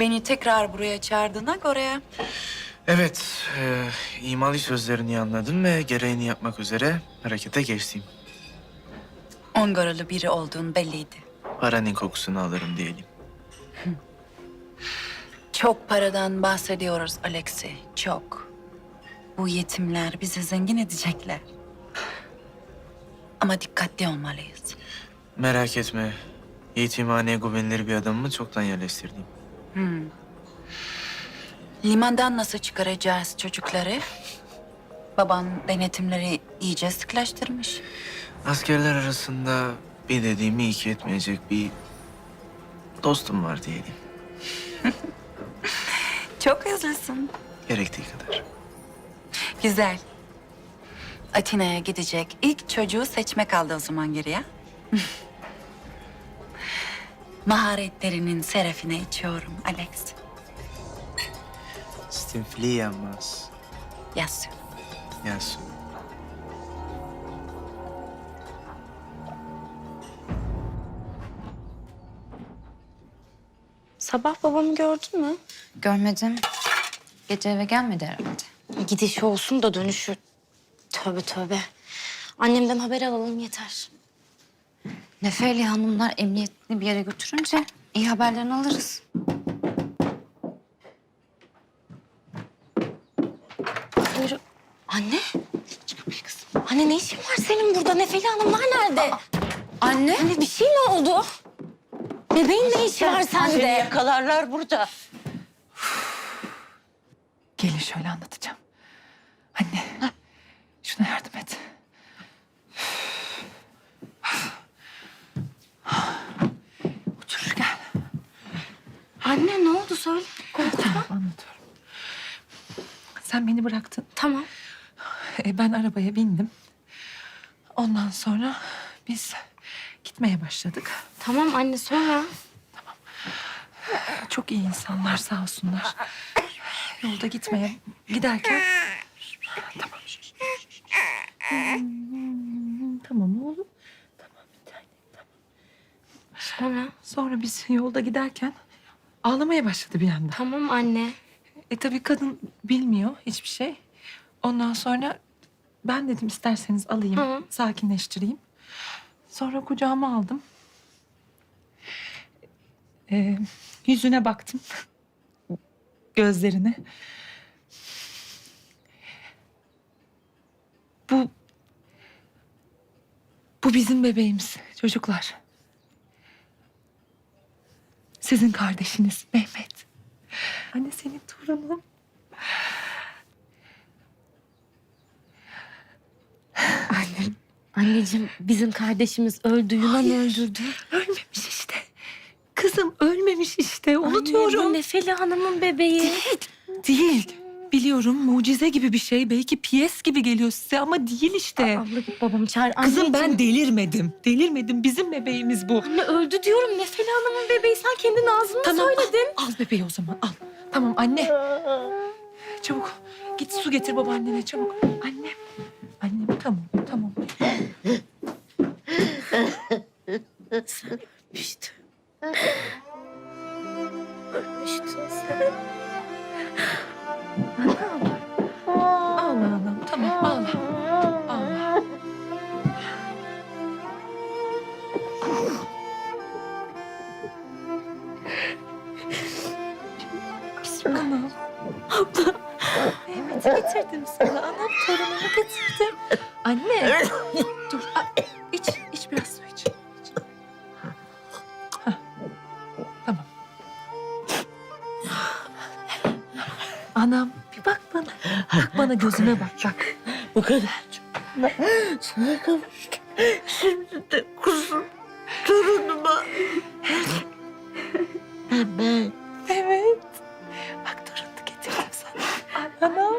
Beni tekrar buraya çağırdığına göre Evet, e, imalı sözlerini anladım ve gereğini yapmak üzere harekete geçtim. Ongaralı biri olduğun belliydi. Paranın kokusunu alırım diyelim. Çok paradan bahsediyoruz Alexi, çok. Bu yetimler bizi zengin edecekler. Ama dikkatli olmalıyız. Merak etme, yetimhaneye güvenilir bir adamımı çoktan yerleştirdim. Limandan nasıl çıkaracağız çocukları? Baban denetimleri iyice sıklaştırmış. Askerler arasında bir dediğimi iki etmeyecek bir dostum var diyelim. Çok hızlısın. Gerektiği kadar. Güzel. Atina'ya gidecek ilk çocuğu seçme kaldı o zaman geriye. Maharetlerinin serafine içiyorum Alex. Stinfliamas. Yasu. Yasu. Sabah babamı gördün mü? Görmedim. Gece eve gelmedi herhalde. Gidişi olsun da dönüşü. Tövbe tövbe. Annemden haber alalım yeter. Nefeli hanımlar emniyetli bir yere götürünce iyi haberlerini alırız. Buyurun. Anne. Çık kapıyı kızım. Anne ne işin var senin burada? Nefeli hanımlar nerede? Anne. Anne bir şey mi oldu? Bebeğin ne işi var Seni sende? yakalarlar burada. Gelin şöyle anlatacağım. Anne, şuna yardım et. Otur gel. Anne ne oldu söyle. Tamam anlatıyorum. Sen beni bıraktın. Tamam. E, ben arabaya bindim. Ondan sonra biz gitmeye başladık. Tamam anne sonra. Çok iyi insanlar sağ olsunlar. Yolda gitmeye giderken... Tamam. Hmm, Tamam oğlum. Tamam bir tane. Tamam. Sonra. Sonra biz yolda giderken ağlamaya başladı bir anda. Tamam anne. E tabii kadın bilmiyor hiçbir şey. Ondan sonra ben dedim isterseniz alayım, Hı. sakinleştireyim. Sonra kucağıma aldım. E, yüzüne baktım. Gözlerine. Bu bu bizim bebeğimiz çocuklar. Sizin kardeşiniz Mehmet. Anne senin torunun. Anneciğim bizim kardeşimiz öldü. Yunan öldürdü. Ölmemiş işte. Kızım ölmemiş işte. Anne, Unutuyorum. bu Nefeli Hanım'ın bebeği. Değil. Değil. Biliyorum mucize gibi bir şey. Belki piyes gibi geliyor size ama değil işte. Abla git babamı çağır. Kızım ben delirmedim. Delirmedim. Bizim bebeğimiz bu. Anne öldü diyorum. Nefeli Hanım'ın bebeği. Sen kendin ağzınla Tamam söyledin. al, bebeği o zaman al. Tamam anne. Çabuk git su getir babaannene çabuk. Annem. Annem tamam tamam. İşte. Ölmüştün sen. Ağla anam tamam ağla. Ağla. Anam. Abla. Mehmet'i getirdim sana. Anam torunumu getirdim. Anne. Anam bir bak bana. Bak bana gözüme bak bak. Bu kadar çok. Sana kavuştum. Şimdi de kuzum torunuma. Ben. Evet. Bak torunu getirdim sana. Anam.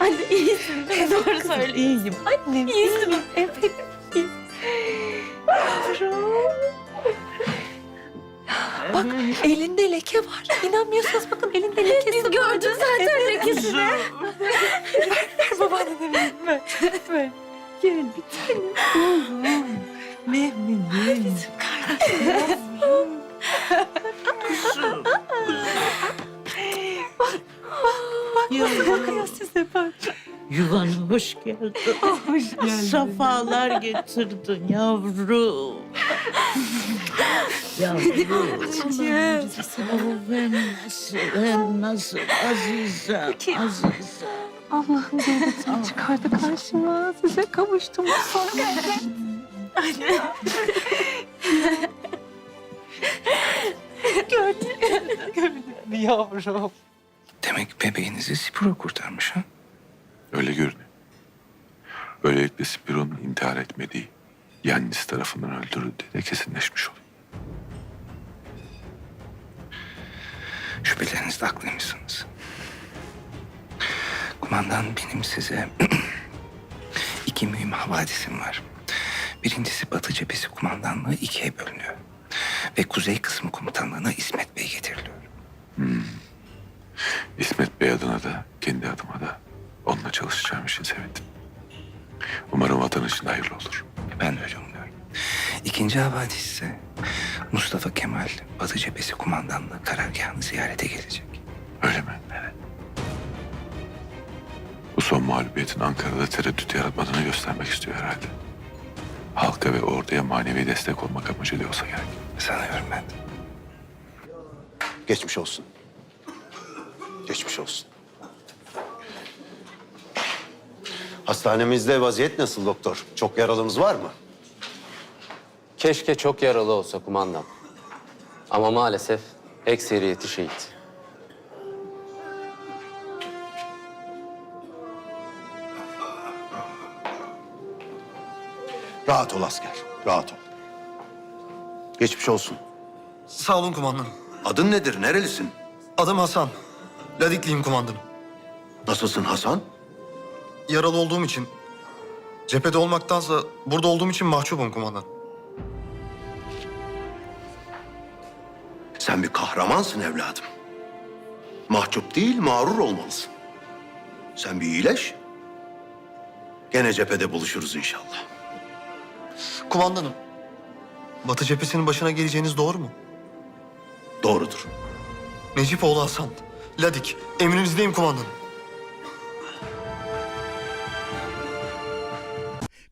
Anne iyisin değil mi? Doğru söyle. İyiyim. Annem. İyisin. Evet. Yavrum. Bak elinde leke var. İnanmıyorsanız bakın elinde lekesi Biz gördük zaten lekesini. ver, ver babaannene ver. ver. Gel bir tanem. Mehmet'im. Bizim kardeşim. Bak, bak, nasıl bakıyor size bak. Yuvana hoş geldin. Hoş geldin. Safalar getirdin yavrum. yavrum. Oh, ben nasıl, ben nasıl azizem, azizem. Allah'ın cennetini çıkardı karşıma. Size kavuştum. Sonra Gördün mü? Gördün mü yavrum? Demek bebeğinizi Sipro kurtarmış ha? Öyle görünüyor. Böylelikle Spiro'nun intihar etmediği, Yannis tarafından öldürüldüğü de kesinleşmiş oluyor. Şüphelerinizde haklıymışsınız. Kumandan benim size iki mühim havadisim var. Birincisi Batı Cephesi kumandanlığı ikiye bölünüyor. Ve kuzey kısmı komutanlığına İsmet Bey getiriliyor. İsmet Bey adına da, kendi adıma da onunla çalışacağım için sevindim. Umarım vatan için hayırlı olur. Ben de öyle umuyorum. İkinci havadis ise Mustafa Kemal Batı Cephesi kumandanlığı karargahını ziyarete gelecek. Öyle mi? Evet. Bu son mağlubiyetin Ankara'da tereddüt yaratmadığını göstermek istiyor herhalde. Halka ve orduya manevi destek olmak amacıyla olsa gerek. Sanıyorum ben de. Geçmiş olsun. Geçmiş olsun. Hastanemizde vaziyet nasıl doktor? Çok yaralımız var mı? Keşke çok yaralı olsa kumandan. Ama maalesef ekseriyeti şehit. Rahat ol asker, rahat ol. Geçmiş olsun. Sağ olun kumandanım. Adın nedir, nerelisin? Adım Hasan. Ladikliyim kumandanım. Nasılsın Hasan? Yaralı olduğum için, cephede olmaktansa burada olduğum için mahcubum kumandan. Sen bir kahramansın evladım. Mahcup değil, mağrur olmalısın. Sen bir iyileş. Gene cephede buluşuruz inşallah. Kumandanım, Batı cephesinin başına geleceğiniz doğru mu? Doğrudur. Necipoğlu Hasan, Ladik, emrinizdeyim kumandanım.